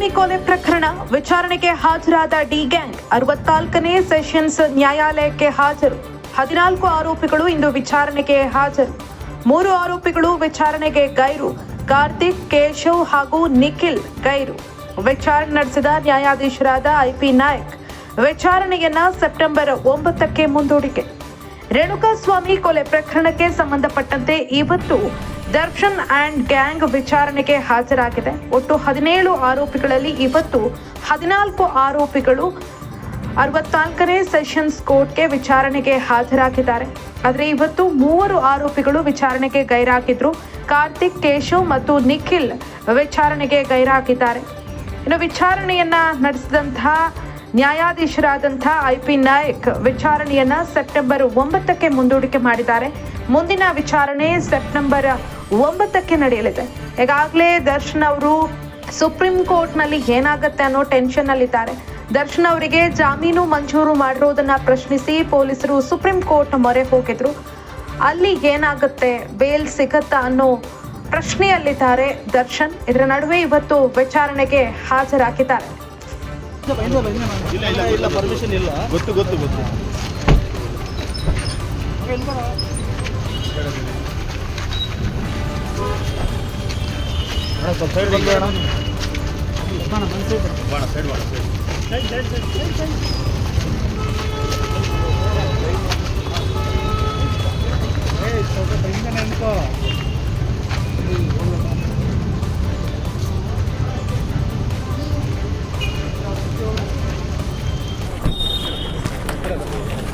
ರೇಣುಕಾಸ್ವಾಮಿ ಕೊಲೆ ಪ್ರಕರಣ. ವಿಚಾರಣೆಗೆ ಹಾಜರಾದ ಡಿ ಗ್ಯಾಂಗ್ ಅರವತ್ನಾಲ್ಕನೇ ಸೆಷನ್ಸ್ ನ್ಯಾಯಾಲಯಕ್ಕೆ ಹಾಜರು. ಹದಿನಾಲ್ಕು ಆರೋಪಿಗಳು ಇಂದು ವಿಚಾರಣೆಗೆ ಹಾಜರು. ಮೂರು ಆರೋಪಿಗಳು ವಿಚಾರಣೆಗೆ ಗೈರು. ಕಾರ್ತಿಕ್, ಕೇಶವ್ ಹಾಗೂ ನಿಖಿಲ್ ಗೈರು. ವಿಚಾರಣೆ ನಡೆಸಿದ ನ್ಯಾಯಾಧೀಶರಾದ ಐಪಿ ನಾಯಕ್. ವಿಚಾರಣೆಯನ್ನ ಸೆಪ್ಟೆಂಬರ್ ಒಂಬತ್ತಕ್ಕೆ ಮುಂದೂಡಿಕೆ. ರೇಣುಕಾಸ್ವಾಮಿ ಕೊಲೆ ಪ್ರಕರಣಕ್ಕೆ ಸಂಬಂಧಪಟ್ಟಂತೆ ಇವತ್ತು ದರ್ಶನ್ ಅಂಡ್ ಗ್ಯಾಂಗ್ ವಿಚಾರಣೆಗೆ ಹಾಜರಾಗಿದೆ. ಒಟ್ಟು ಹದಿನೇಳು ಆರೋಪಿಗಳಲ್ಲಿ ಇವತ್ತು ಹದಿನಾಲ್ಕು ಆರೋಪಿಗಳು ಅರವತ್ನಾಲ್ಕನೇ ಸೆಷನ್ಸ್ ಕೋರ್ಟ್ಗೆ ವಿಚಾರಣೆಗೆ ಹಾಜರಾಗಿದ್ದಾರೆ. ಆದರೆ ಇವತ್ತು ಮೂವರು ಆರೋಪಿಗಳು ವಿಚಾರಣೆಗೆ ಗೈರಾಗಿದ್ರು. ಕಾರ್ತಿಕ್ ಕೇಶವ್ ಮತ್ತು ನಿಖಿಲ್ ವಿಚಾರಣೆಗೆ ಗೈರಾಗಿದ್ದಾರೆ. ಇನ್ನು ವಿಚಾರಣೆಯನ್ನ ನಡೆಸಿದಂತಹ ನ್ಯಾಯಾಧೀಶರಾದಂಥ ಐ ಪಿ ನಾಯಕ್ ವಿಚಾರಣೆಯನ್ನ ಸೆಪ್ಟೆಂಬರ್ ಒಂಬತ್ತಕ್ಕೆ ಮುಂದೂಡಿಕೆ ಮಾಡಿದ್ದಾರೆ. ಮುಂದಿನ ವಿಚಾರಣೆ ಸೆಪ್ಟೆಂಬರ್ ಒಂಬತ್ತಕ್ಕೆ ನಡೆಯಲಿದೆ ಈಗಾಗಲೇ ದರ್ಶನ್ ಅವರು ಸುಪ್ರೀಂ ಕೋರ್ಟ್ನಲ್ಲಿ ಏನಾಗುತ್ತೆ ಅನ್ನೋ ಟೆನ್ಷನ್ ಅಲ್ಲಿದ್ದಾರೆ ದರ್ಶನ್ ಅವರಿಗೆ ಜಾಮೀನು ಮಂಜೂರು ಮಾಡಿರೋದನ್ನ ಪ್ರಶ್ನಿಸಿ ಪೊಲೀಸರು ಸುಪ್ರೀಂ ಕೋರ್ಟ್ ಮೊರೆ ಹೋಗಿದ್ರು ಅಲ್ಲಿ ಏನಾಗುತ್ತೆ ಬೇಲ್ ಸಿಗತ್ತಾ ಅನ್ನೋ ಪ್ರಶ್ನೆಯಲ್ಲಿದ್ದಾರೆ ದರ್ಶನ್ ಇದರ ನಡುವೆ ಇವತ್ತು ವಿಚಾರಣೆಗೆ ಹಾಜರಾಗಿದ್ದಾರೆ ಇಲ್ಲ ಗೊತ್ತು ಗೊತ್ತು ಸ್ವಲ್ಪ ಸೈಡ್ ಬಂದು ಬಾಣ ಸೈಡ್ ಬಾಣ ಸೈಡ್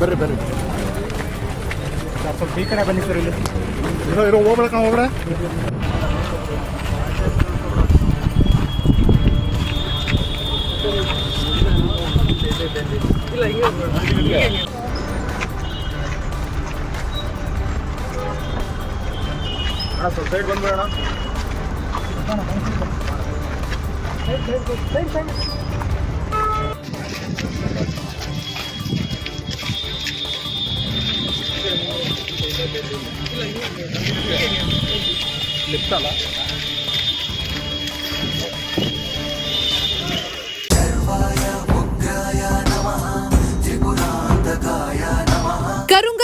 ಬರ್ರಿ ಬರ್ರಿ. ಸ್ವಲ್ಪ ಈ ಕಡೆ ಬನ್ನಿ ಸರ್ ಇಲ್ಲಿ. ಇರೋ ಇರೋ ಹೋಗ್ಬೇಡ ಕಣ ಹೋಗ್ಬೇಡ ಅಣ್ಣ ಸ್ವಲ್ಪ ಸೈಡ್ ಬಂದ್ಬೇಡ ಲಿಫ್ಟ್ ಅಲ್ಲ